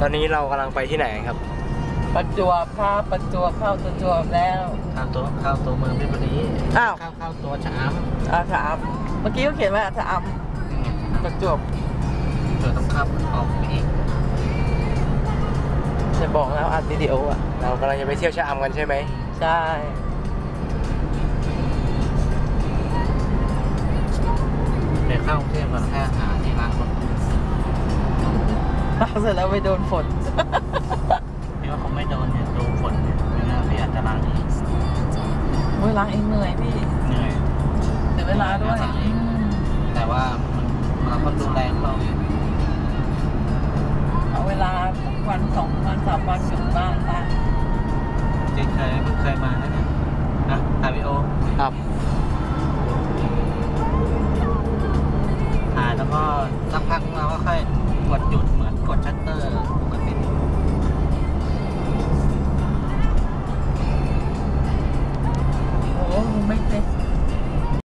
ตอนนี้เรากำลังไปที่ไหนกันครับ ประจวบครับประจวบเข้าประจวบแล้วเข้าตัวเข้าตัวเมืองเพชรบุรีอ้าวเข้าเข้าตัวชะออาถามเมื่อกี้เขาเขียนว่าถามำประจวบเดี๋ยวต้องขับออกไปอีกจะบอกแล้วอัดวิดีโออะเรากำลังจะไปเที่ยวชะอำกันใช่ไหมใช่เดี๋ยวเข้ากรุงเทพก่อนแค่หาที่ร้านรถ เสร็จแล้วไปโดนฝน พี่ว่าคงไม่โดนเนี่ยดูฝนเนี่ยไม่งั้นพี่อาจจะล้างอีกเวลาเองเหนื่อยพี่เหนื่อยเสียเวลาด้วยล้างเองแต่ว่ามันเราก็ดูแลของเราเองเอาเวลาสักวันสองวันสามวันอยู่บ้านบ้างจริงเคยเพิ่งเคยมานะเนี่ยนะถ่ายวิดีโอครับถ่ายแล้วก็สักพักเราก็ค่อยกดหยุด 我真的。